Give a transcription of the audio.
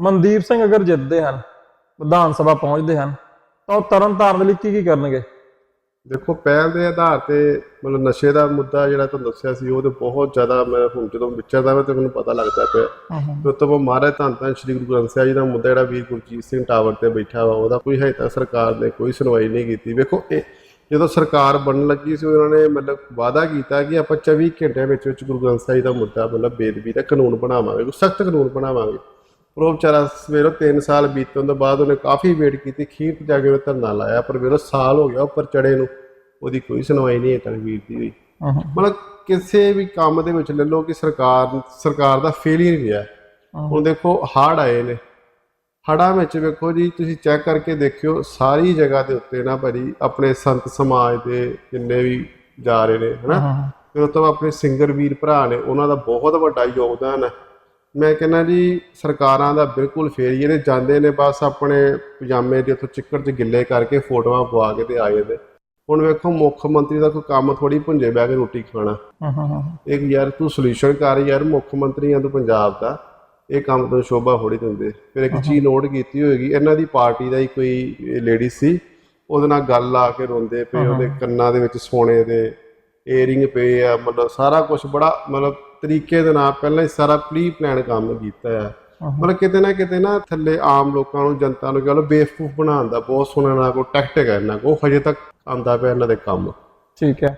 ਮਨਦੀਪ ਸਿੰਘ ਅਗਰ ਜਿੱਤਦੇ ਹਨ ਵਿਧਾਨ ਸਭਾ ਪਹੁੰਚਦੇ ਹਨ ਤਾਂ ਉਹ ਤਰਨ ਤਾਰਨ ਦੇ ਲਈ ਕੀ ਕੀ ਕਰਨਗੇ? ਦੇਖੋ ਪਹਿਲ ਦੇ ਆਧਾਰ ਤੇ ਮਤਲਬ ਨਸ਼ੇ ਦਾ ਮੁੱਦਾ ਜਿਹੜਾ ਤੁਹਾਨੂੰ ਦੱਸਿਆ ਸੀ ਉਹ ਤੇ ਬਹੁਤ ਜ਼ਿਆਦਾ ਮੈਂ ਹੁਣ ਜਦੋਂ ਵਿਚਰਦਾ ਮੈਂ ਤੇ ਮੈਨੂੰ ਪਤਾ ਲੱਗਦਾ ਪਿਆ। ਤੇ ਉਸ ਤੋਂ ਬਾਅਦ ਮਹਾਰਾਜ ਧੰਨ ਧੰਨ ਸ਼੍ਰੀ ਗੁਰੂ ਗ੍ਰੰਥ ਸਾਹਿਬ ਜੀ ਦਾ ਮੁੱਦਾ ਜਿਹੜਾ ਵੀਰ ਗੁਰਜੀਤ ਸਿੰਘ ਟਾਵਰ ਤੇ ਬੈਠਾ ਵਾ ਉਹਦਾ ਕੋਈ ਹਜੇ ਤੱਕ ਸਰਕਾਰ ਨੇ ਕੋਈ ਸੁਣਵਾਈ ਨਹੀਂ ਕੀਤੀ। ਵੇਖੋ ਇਹ ਜਦੋਂ ਸਰਕਾਰ ਬਣਨ ਲੱਗੀ ਸੀ ਉਹਨਾਂ ਨੇ ਮਤਲਬ ਵਾਅਦਾ ਕੀਤਾ ਕਿ ਆਪਾਂ 24 ਘੰਟਿਆਂ ਵਿੱਚ ਵਿੱਚ ਗੁਰੂ ਗ੍ਰੰਥ ਸਾਹਿਬ ਜੀ ਦਾ ਮੁੱਦਾ ਮਤਲਬ ਬੇਦਬੀ ਦਾ ਕਾਨੂੰਨ ਬਣਾਵਾਂਗੇ ਸਖਤ ਕਾਨੂੰਨ ਬਣਾਵਾਂਗੇ। ਪਰ ਉਹ ਵਿਚਾਰਾ ਸਵੇਰੋਂ 3 ਸਾਲ ਬੀਤਣ ਤੋਂ ਬਾਅਦ ਉਹਨੇ ਕਾਫੀ ਵੇਟ ਕੀਤੀ ਖੀਰ ਜਾ ਕੇ ਉਹ ਧਰਨਾ ਲਾਇਆ ਪਰ ਵੇਰੋ ਸਾਲ ਹੋ ਗਿਆ ਉੱਪਰ ਚੜੇ ਨੂੰ ਉਹਦੀ ਕੋਈ ਸੁਣਵਾਈ ਨਹੀਂ ਹੈ ਤੱਕ ਵੀਰ ਦੀ ਹੋਈ। ਮਤਲਬ ਕਿਸੇ ਵੀ ਕੰਮ ਦੇ ਵਿੱਚ ਲੈ ਲਓ ਕਿ ਸਰਕਾਰ ਸਰਕਾਰ ਦਾ ਫੇਲਿਅਰ ਹੀ ਹੈ ਹੁਣ ਦੇਖੋ ਹੜ੍ਹ ਆਏ ਨੇ। ਹੜ੍ਹਾਂ ਵਿੱਚ ਵੇਖੋ ਜੀ ਤੁਸੀਂ ਚੈੱਕ ਕਰਕੇ ਦੇਖਿਓ ਸਾਰੀ ਜਗ੍ਹਾ ਦੇ ਉੱਤੇ ਨਾ ਭਾਜੀ ਆਪਣੇ ਸੰਤ ਸਮਾਜ ਦੇ ਜਿੰਨੇ ਵੀ ਜਾ ਰਹੇ ਨੇ ਹਨਾ? ਫਿਰ ਤੋਂ ਬਾਅਦ ਆਪਣੇ ਸਿੰਗਰ ਵੀਰ ਭਰਾ ਨੇ ਉਹਨਾਂ ਦਾ ਬਹੁਤ ਵੱਡਾ ਯੋਗਦਾਨ ਹੈ। ਮੈਂ ਕਹਿੰਦਾ ਜੀ ਸਰਕਾਰਾਂ ਦਾ ਬਿਲਕੁਲ ਫੇਰੀਏ ਨੇ ਜਾਂਦੇ ਨੇ ਬਸ ਆਪਣੇ ਪਜਾਮੇ ਦੇ ਉੱਤੇ ਚਿੱਕੜ 'ਚ ਗਿੱਲੇ ਕਰਕੇ ਫੋਟੋਆਂ ਪਵਾ ਕੇ ਤੇ ਆ ਜਾਂਦੇ ਹੁਣ ਵੇਖੋ ਮੁੱਖ ਮੰਤਰੀ ਦਾ ਕੋਈ ਕੰਮ ਥੋੜੀ ਭੁੰਜੇ ਬਹਿ ਕੇ ਰੋਟੀ ਖਾਣਾ। ਇੱਕ ਯਾਰ ਤੂੰ ਸੋਲੂਸ਼ਨ ਕਰ ਯਾਰ ਮੁੱਖ ਮੰਤਰੀ ਆ ਤੂੰ ਪੰਜਾਬ ਦਾ। ਇਹ ਕੰਮ ਤੋਂ ਸ਼ੋਭਾ ਥੋੜੀ ਦਿੰਦੇ। ਫਿਰ ਇੱਕ ਚੀਜ਼ ਨੋਟ ਕੀਤੀ ਹੋਏਗੀ ਇਹਨਾਂ ਦੀ ਪਾਰਟੀ ਦਾ ਹੀ ਕੋਈ ਲੇਡੀ ਸੀ। ਉਹਦੇ ਨਾਲ ਗੱਲ ਲਾ ਕੇ ਰੋਂਦੇ ਪਏ ਉਹਦੇ ਕੰਨਾਂ ਦੇ ਵਿੱਚ ਸੋਨੇ ਦੇ ਏਅਰਿੰਗ ਪਏ ਆ ਮਤਲਬ ਸਾਰਾ ਕੁਝ ਬੜਾ ਮਤਲਬ ਤਰੀਕੇ ਦੇ ਨਾਲ ਪਹਿਲਾਂ ਹੀ ਸਾਰਾ ਪ੍ਰੀ ਪਲਾਨ ਕੰਮ ਕੀਤਾ ਆ। ਮਤਲਬ ਕਿਤੇ ਨਾ ਕਿਤੇ ਨਾ ਥੱਲੇ ਆਮ ਲੋਕਾਂ ਨੂੰ ਜਨਤਾ ਨੂੰ ਕਹ ਲੋ ਬੇਵਕੂਫ ਬਣਾਉਣ ਦਾ ਬਹੁਤ ਸੋਹਣਾ ਨਾਲ ਕੋ ਟੈਕਟਿਕ ਹੈ ਇਹਨਾਂ ਕੋ ਹਜੇ ਤੱਕ ਆਂਦਾ ਪਿਆ ਇਹਨਾਂ ਦੇ ਕੰਮ। ਠੀਕ ਹੈ।